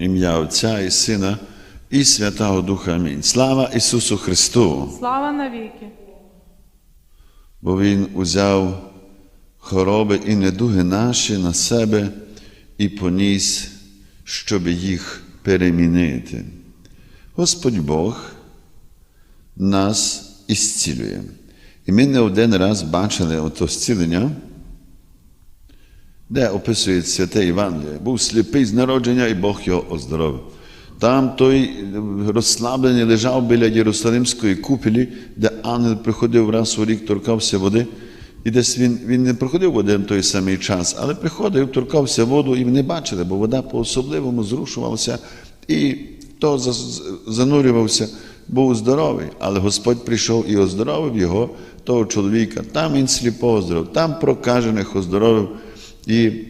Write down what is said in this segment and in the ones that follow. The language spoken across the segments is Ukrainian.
Ім'я Отця і Сина і Святого Духа. Амінь. Слава Ісусу Христу! Слава навіки! Бо Він узяв хвороби і недуги наші на себе і поніс, щоб їх перемінити. Господь Бог нас ісцілює. І ми не один раз бачили ото зцілення, де описує святе Євангеліє. Був сліпий з народження, і Бог його оздоровив. Там той розслаблений лежав біля Єрусалимської купелі, де ангел приходив раз у рік, торкався води. І десь він він не проходив в один той самий час, але приходив, торкався воду, і вони бачили, бо вода по-особливому зрушувалася, і то занурювався, був здоровий. Але Господь прийшов і оздоровив його, того чоловіка. Там він сліпо оздоровив, там прокажених оздоровив. І,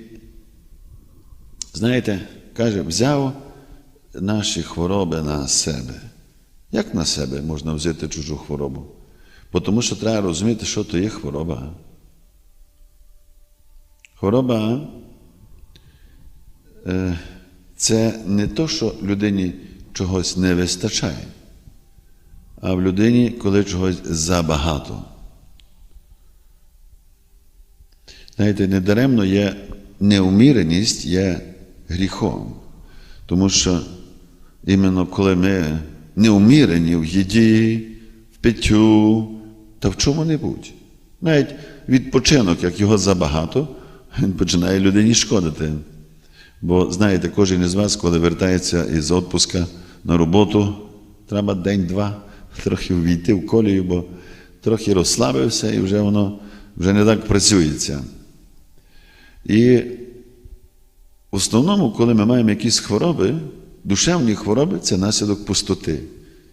знаєте, каже, взяв наші хвороби на себе. Як на себе можна взяти чужу хворобу? Тому що треба розуміти, що то є хвороба. Хвороба е, це не то, що людині чогось не вистачає, а в людині, коли чогось забагато. Знаєте, недаремно є неуміреність є гріхом. Тому що іменно коли ми неумірені в їді, в питтю та в чому-небудь, навіть відпочинок, як його забагато, він починає людині шкодити. Бо знаєте, кожен із вас, коли вертається із відпуска на роботу, треба день-два трохи ввійти в колію, бо трохи розслабився і вже воно вже не так працюється. І в основному, коли ми маємо якісь хвороби, душевні хвороби це наслідок пустоти.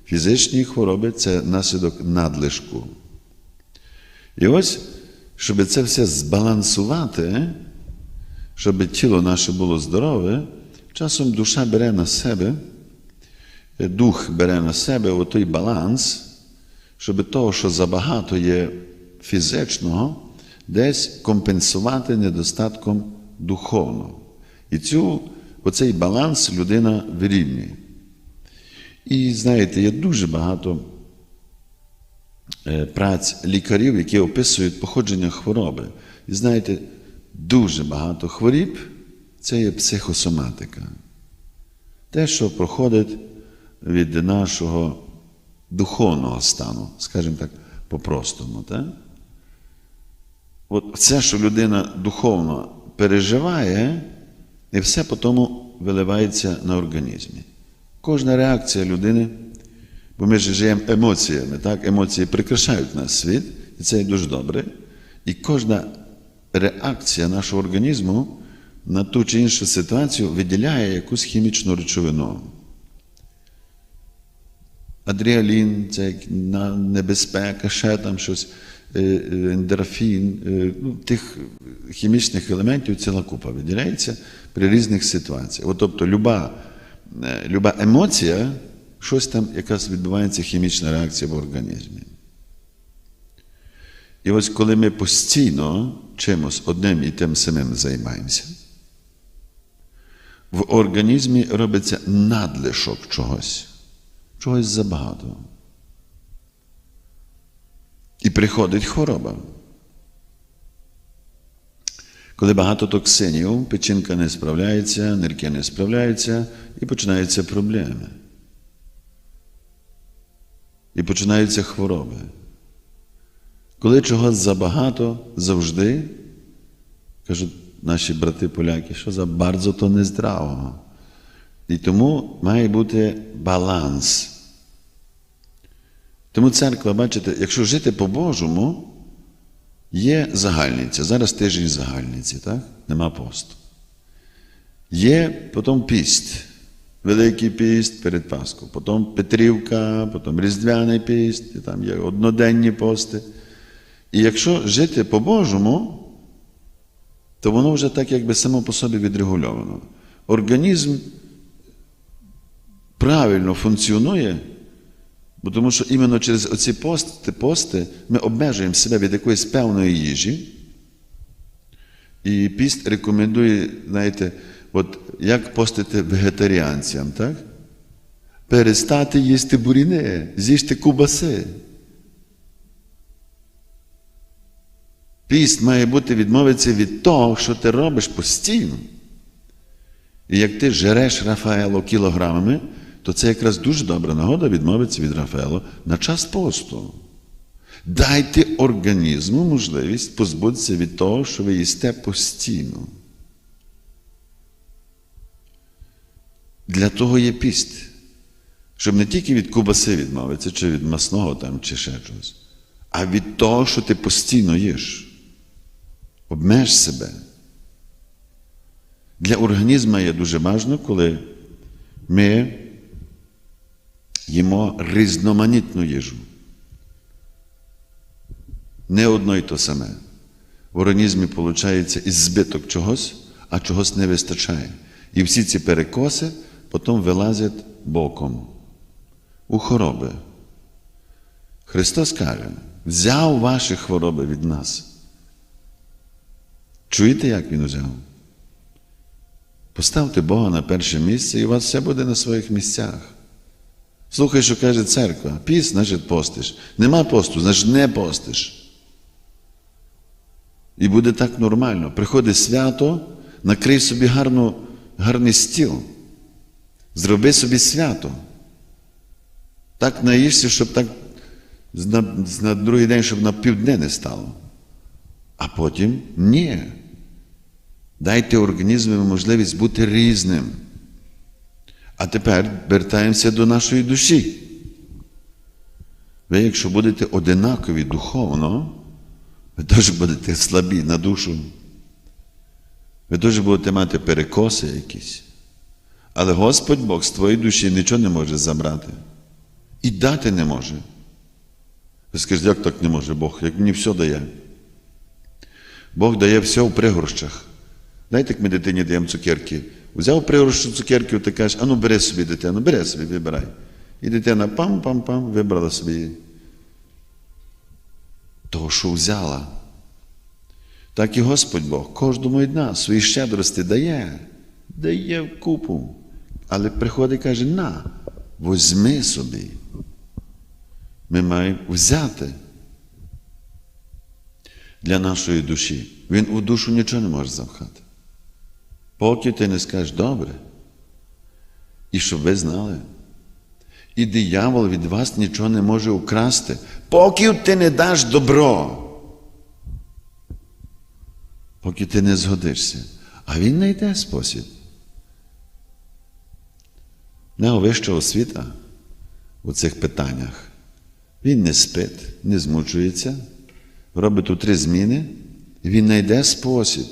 Фізичні хвороби це наслідок надлишку. І ось, щоб це все збалансувати, щоб тіло наше було здорове, часом душа бере на себе, дух бере на себе той баланс, щоб того, що забагато є фізичного, десь компенсувати недостатком духовного. І цю, оцей баланс людина вирівнює. І знаєте, є дуже багато праць лікарів, які описують походження хвороби. І знаєте, дуже багато хворіб це є психосоматика. Те, що проходить від нашого духовного стану, скажімо так, по-простому. Так? От все, що людина духовно переживає, і все потім виливається на організмі. Кожна реакція людини, бо ми ж живемо емоціями, так? емоції прикрашають наш світ, і це є дуже добре. І кожна реакція нашого організму на ту чи іншу ситуацію виділяє якусь хімічну речовину. Адріалін, це небезпека, ще там щось, ендорфін, ну, тих хімічних елементів ціла купа виділяється при різних ситуаціях. От, тобто, люба, люба емоція, щось там, якась відбувається хімічна реакція в організмі. І ось коли ми постійно чимось одним і тим самим займаємося, в організмі робиться надлишок чогось, чогось забагато. І приходить хвороба. Коли багато токсинів, печінка не справляється, нирки не справляються, і починаються проблеми. І починаються хвороби. Коли чогось забагато, завжди, кажуть наші брати-поляки, що за bardzo то нездраво. І тому має бути баланс. Тому церква, бачите, якщо жити по-божому, є загальниця. Зараз тиждень загальниці, так? Нема посту. Є потім піст, Великий піст перед Пасхою, потім Петрівка, потім Різдвяний піст, і там є одноденні пости. І якщо жити по-божому, то воно вже так якби само по собі відрегульовано. Організм правильно функціонує, бо тому що іменно через оці пости, пости ми обмежуємо себе від якоїсь певної їжі. І піст рекомендує, знаєте, от як постити вегетаріанцям, так? Перестати їсти буріни, з'їжте кубаси. Піст має бути відмовитися від того, що ти робиш постійно. І як ти жереш Рафаело кілограмами, то це якраз дуже добра нагода відмовитися від Рафаело на час посту. Дайте організму можливість позбутися від того, що ви їсте постійно. Для того є піст. Щоб не тільки від кубаси відмовитися, чи від масного там, чи ще чогось, а від того, що ти постійно їш. Обмеж себе. Для організму є дуже важливо, коли ми їмо різноманітну їжу. Не одно й то саме. В організмі виходить із збиток чогось, а чогось не вистачає. І всі ці перекоси потім вилазять боком у хвороби. Христос каже, взяв ваші хвороби від нас. Чуєте, як Він взяв? Поставте Бога на перше місце, і у вас все буде на своїх місцях. Слухай, що каже церква. Піс, значить, постиш. Нема посту, значить не постиш. І буде так нормально. Приходить свято, накрий собі гарну, гарний стіл. Зроби собі свято. Так наїшся, щоб так на, на другий день, щоб на півдня не стало. А потім ні. Дайте організму можливість бути різним. А тепер вертаємося до нашої душі. Ви, якщо будете одинакові духовно, ви теж будете слабі на душу. Ви теж будете мати перекоси якісь. Але Господь Бог з твоєї душі нічого не може забрати. І дати не може. Ви скажете, як так не може Бог, як мені все дає. Бог дає все в пригорщах. Знаєте, як ми дитині даємо цукерки. Взяв пригорщу цукерків, ти кажеш, а ну бери собі дитину, бери собі, вибирай. І дитина пам-пам-пам, вибрала собі. Того, що взяла. Так і Господь Бог кожному від нас свої щедрості дає, дає в купу. Але приходить і каже, на, возьми собі. Ми маємо взяти для нашої душі. Він у душу нічого не може запхати. Поки ти не скажеш добре. І щоб ви знали. І диявол від вас нічого не може украсти, поки ти не даш добро. Поки ти не згодишся. А він знайде спосіб. Не вища освіта у цих питаннях. Він не спить, не змучується, робить тут три зміни, і він знайде спосіб,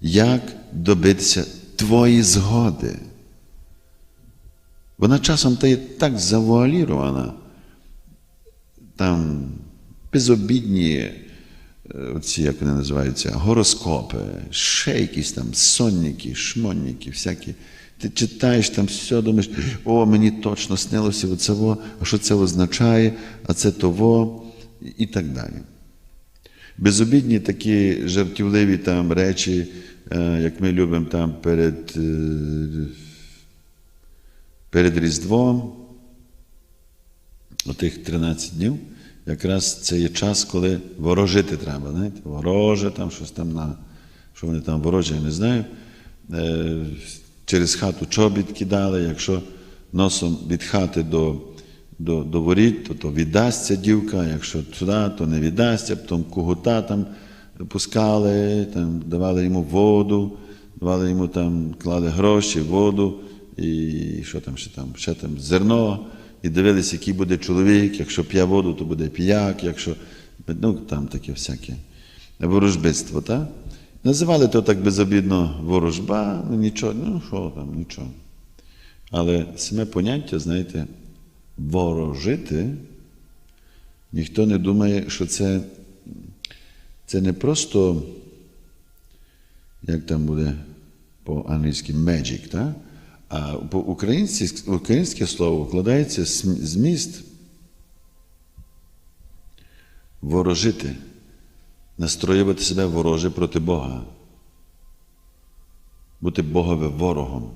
як добитися твої згоди. Вона часом та є так завуалірована, там безобідні, оці, як вони називаються, гороскопи, ще якісь там сонники, шмонники, всякі. Ти читаєш там все, думаєш, о, мені точно снилося оце, а що це означає, а це того, і так далі. Безобідні такі жартівливі там речі, як ми любимо там перед, перед Різдвом, отих 13 днів, якраз це є час, коли ворожити треба. знаєте, Вороже, там щось там на, що вони там ворожі, я не знаю. Через хату чобіт кидали, якщо носом від хати до до, до то, то віддасться дівка, якщо туди, то не віддасться, потім кугута там пускали, там, давали йому воду, давали йому там, клали гроші, воду, і що там ще там, ще там зерно, і дивилися, який буде чоловік, якщо п'є воду, то буде п'як, якщо ну, там таке всяке ворожбитство. так? Називали то так безобідно ворожба, ну нічого, ну що там, нічого. Але саме поняття, знаєте, ворожити, ніхто не думає, що це, це не просто, як там буде по-англійськи magic, так? а по-українськи українське слово вкладається зміст ворожити настроювати себе вороже проти Бога. бути Богові ворогом.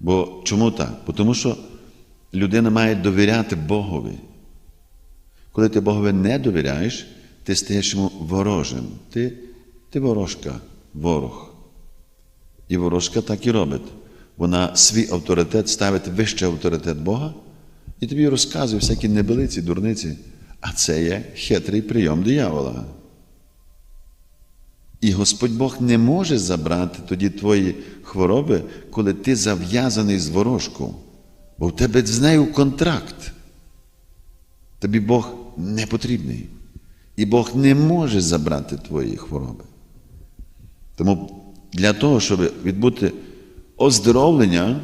Бо чому так? Тому що людина має довіряти Богові. Коли ти Богові не довіряєш, ти стаєш йому ворожим. Ти, ти ворожка, ворог. І ворожка так і робить. Вона свій авторитет ставить вище авторитет Бога і тобі розказує всякі небелиці, дурниці. А це є хитрий прийом диявола. І Господь Бог не може забрати тоді твої хвороби, коли ти зав'язаний з ворожку, бо в тебе з нею контракт. Тобі Бог не потрібний. І Бог не може забрати твої хвороби. Тому для того, щоб відбути оздоровлення,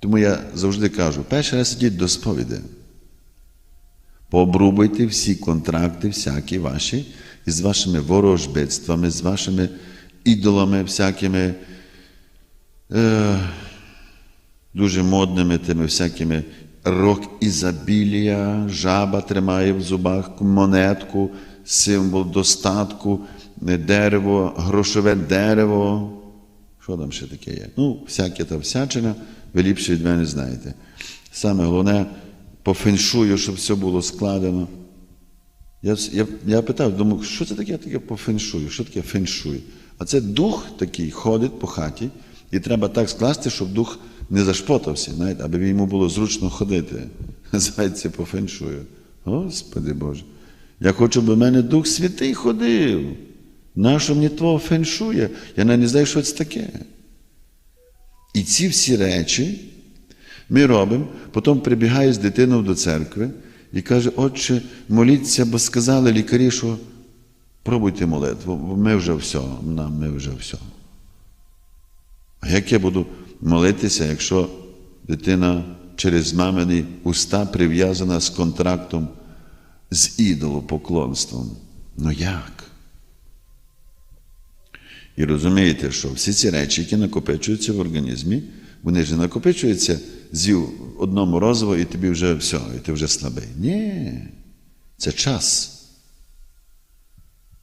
тому я завжди кажу, перший раз ідіть до сповіді. Пообрубуйте всі контракти, всякі ваші, із вашими ворожбитствами, з вашими ідолами, всякими е, дуже модними тими всякими рок ізобілія, жаба тримає в зубах монетку, символ достатку, дерево, грошове дерево. Що там ще таке є? Ну, всяке та всячина, ви ліпше від мене знаєте. Саме головне, по феншую, щоб все було складено. Я, я, я питав, думав, що це таке таке по феншую? Що таке феншуй? А це дух такий ходить по хаті, і треба так скласти, щоб дух не зашпотався, знаєте, аби йому було зручно ходити. Називається по феншую. Господи Боже. Я хочу, щоб у мене Дух Святий ходив. Нащо мені твого феншує? Я навіть не знаю, що це таке. І ці всі речі ми робимо, потім прибігає з дитиною до церкви і каже, отче, моліться, бо сказали лікарі, що пробуйте молитву, ми вже все, нам ми вже все. А як я буду молитися, якщо дитина через мамині уста прив'язана з контрактом з ідолопоклонством? Ну як? І розумієте, що всі ці речі, які накопичуються в організмі, вони ж не накопичуються з'їв одному розово, і тобі вже все, і ти вже слабий. Ні, це час.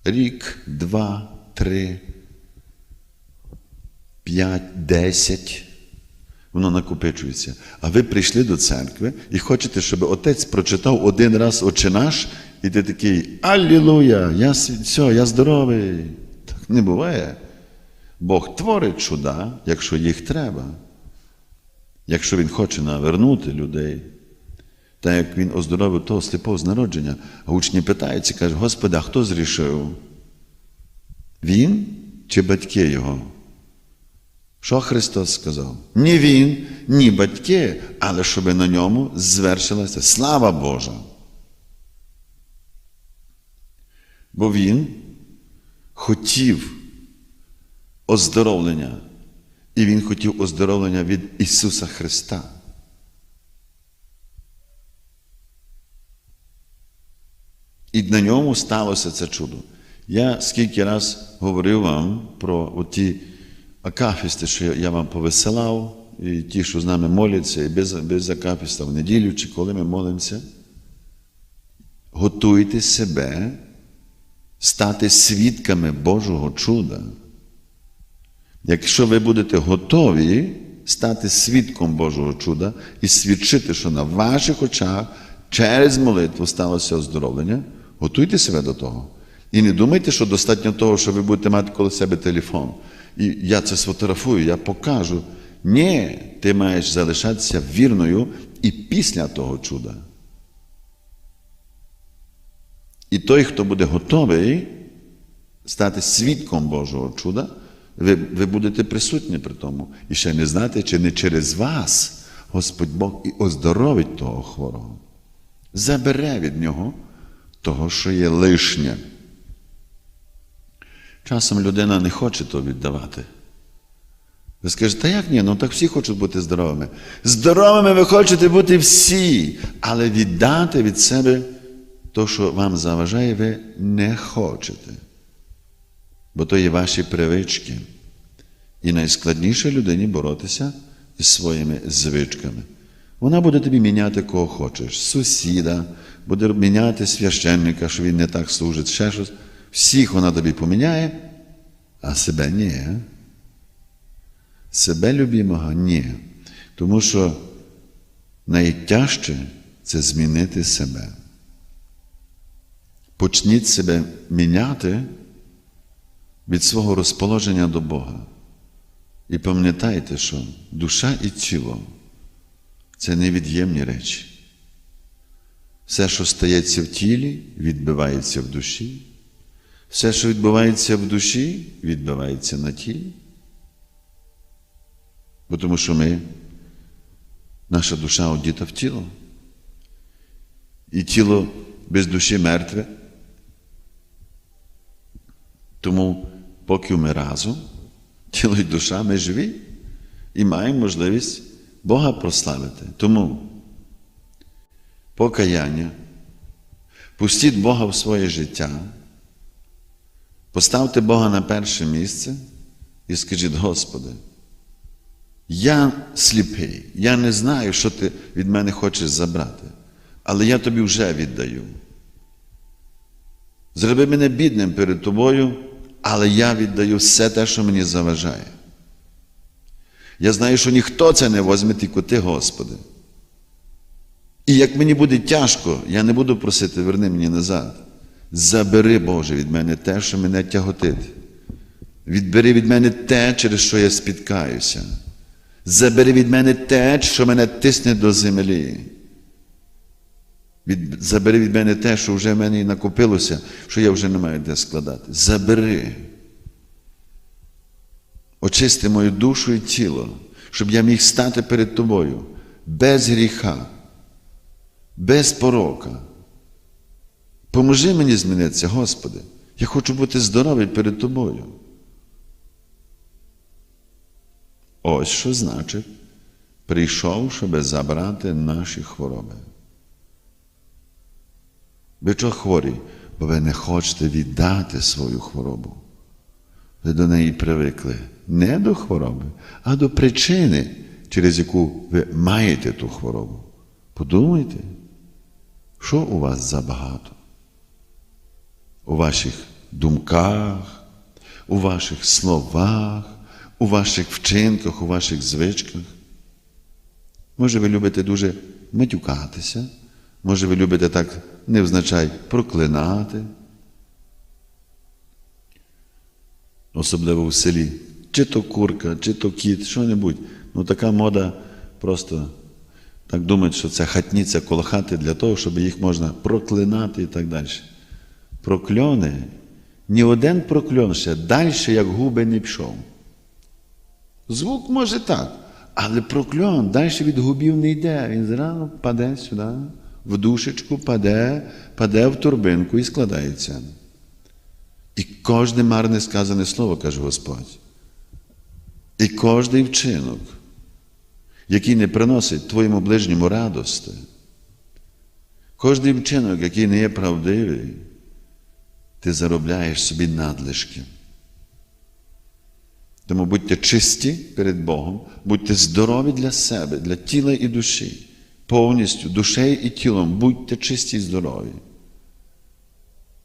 Рік, два, три, п'ять, десять. Воно накопичується. А ви прийшли до церкви і хочете, щоб отець прочитав один раз «Отче наш, і ти такий Аллілуя! Я все, я здоровий. Так не буває. Бог творить чуда, якщо їх треба. Якщо Він хоче навернути людей, так як Він оздоровив того сліпого з народження, а учні питаються, кажуть, Господи, а хто зрішив? Він чи батьки його? Що Христос сказав? Ні Він, ні батьки, але щоб на ньому звершилася слава Божа. Бо Він хотів оздоровлення. І Він хотів оздоровлення від Ісуса Христа. І на ньому сталося це чудо. Я скільки раз говорив вам про ті акафісти, що я вам повисилав, і ті, що з нами моляться, і без, без акафіста в неділю, чи коли ми молимося. Готуйте себе стати свідками Божого чуда. Якщо ви будете готові стати свідком Божого чуда і свідчити, що на ваших очах через молитву сталося оздоровлення, готуйте себе до того. І не думайте, що достатньо того, що ви будете мати коло себе телефон. І я це сфотографую, я покажу. Ні, ти маєш залишатися вірною і після того чуда. І той, хто буде готовий стати свідком Божого чуда, ви, ви будете присутні при тому. І ще не знати, чи не через вас Господь Бог і оздоровить того хворого. Забере від нього того, що є лишнє. Часом людина не хоче то віддавати. Ви скажете, та як ні? Ну так всі хочуть бути здоровими. Здоровими ви хочете бути всі, але віддати від себе то, що вам заважає, ви не хочете. Бо то є ваші привички. І найскладніше людині боротися із своїми звичками. Вона буде тобі міняти кого хочеш, сусіда, буде міняти священника, що він не так служить, ще щось. Всіх вона тобі поміняє, а себе ні. Себе любимого ні. Тому що найтяжче це змінити себе. Почніть себе міняти від свого розположення до Бога. І пам'ятайте, що душа і тіло це невід'ємні речі. Все, що стається в тілі, відбивається в душі. Все, що відбувається в душі, відбивається на тілі. Бо тому що ми, наша душа одіта в тіло. І тіло без душі мертве. Тому, поки ми разом, тіло і душа, ми живі і маємо можливість Бога прославити. Тому покаяння, пустіть Бога в своє життя, поставте Бога на перше місце і скажіть, Господи, я сліпий, я не знаю, що ти від мене хочеш забрати, але я тобі вже віддаю. Зроби мене бідним перед тобою, але я віддаю все те, що мені заважає. Я знаю, що ніхто це не возьме, тільки ти, Господи. І як мені буде тяжко, я не буду просити, верни мені назад. Забери, Боже, від мене те, що мене тяготить. Відбери від мене те, через що я спіткаюся. Забери від мене те, що мене тисне до землі. Від, забери від мене те, що вже в мене накопилося, що я вже не маю де складати. Забери. Очисти мою душу і тіло, щоб я міг стати перед тобою без гріха, без порока. Поможи мені змінитися, Господи. Я хочу бути здоровий перед тобою. Ось що значить, прийшов, щоб забрати наші хвороби. Ви чого хворі? Бо ви не хочете віддати свою хворобу. Ви до неї привикли не до хвороби, а до причини, через яку ви маєте ту хворобу. Подумайте, що у вас забагато? У ваших думках, у ваших словах, у ваших вчинках, у ваших звичках. Може, ви любите дуже матюкатися, може, ви любите так невзначай проклинати. Особливо в селі. Чи то курка, чи то кіт, що-небудь. Ну така мода просто так думають, що це хатниця коло хати для того, щоб їх можна проклинати і так далі. Прокльони, ні один прокльон ще далі, як губи не пішов. Звук може так, але прокльон далі від губів не йде. Він зрано паде сюди, в душечку паде, паде в турбинку і складається. І кожне марне сказане слово, каже Господь. І кожний вчинок, який не приносить твоєму ближньому радости, кожний вчинок, який не є правдивий, ти заробляєш собі надлишки. Тому будьте чисті перед Богом, будьте здорові для себе, для тіла і душі, повністю душею і тілом, будьте чисті і здорові.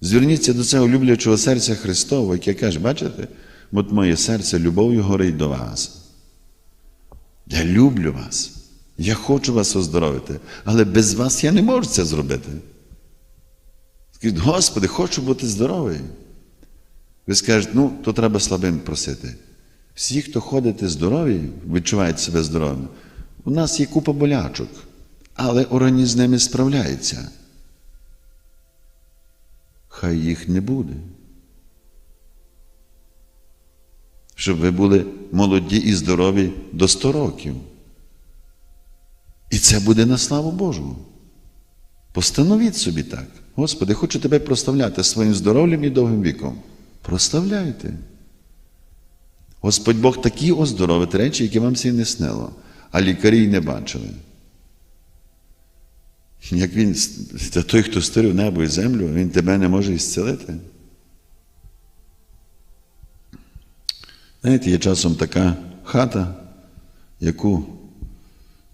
Зверніться до цього люблячого серця Христового, яке каже, бачите, от моє серце любов'ю горить до вас. Я люблю вас. Я хочу вас оздоровити, але без вас я не можу це зробити. Скажіть, Господи, хочу бути здоровий. Ви скажете, ну, то треба слабим просити. Всі, хто ходите здорові, відчувають себе здоровими, у нас є купа болячок, але організм з ними справляється. Хай їх не буде. Щоб ви були молоді і здорові до 100 років. І це буде на славу Божу. Постановіть собі так. Господи, хочу тебе проставляти своїм здоров'ям і довгим віком. Проставляйте. Господь Бог такі оздоровить речі, які вам всі не снило, а лікарі й не бачили. Як він, це той, хто створив небо і землю, він тебе не може ісцелити. Знаєте, є часом така хата, яку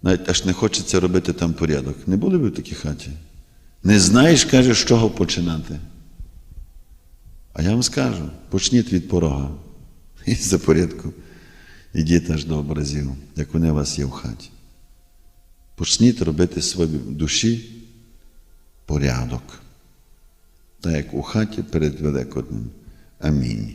навіть аж не хочеться робити там порядок. Не були ви в такій хаті? Не знаєш, каже, з чого починати. А я вам скажу, почніть від порога і за порядку. Ідіть аж до образів, як вони у вас є в хаті. Почніть робити своїй душі порядок. Так як у хаті перед Великоднем. Амінь.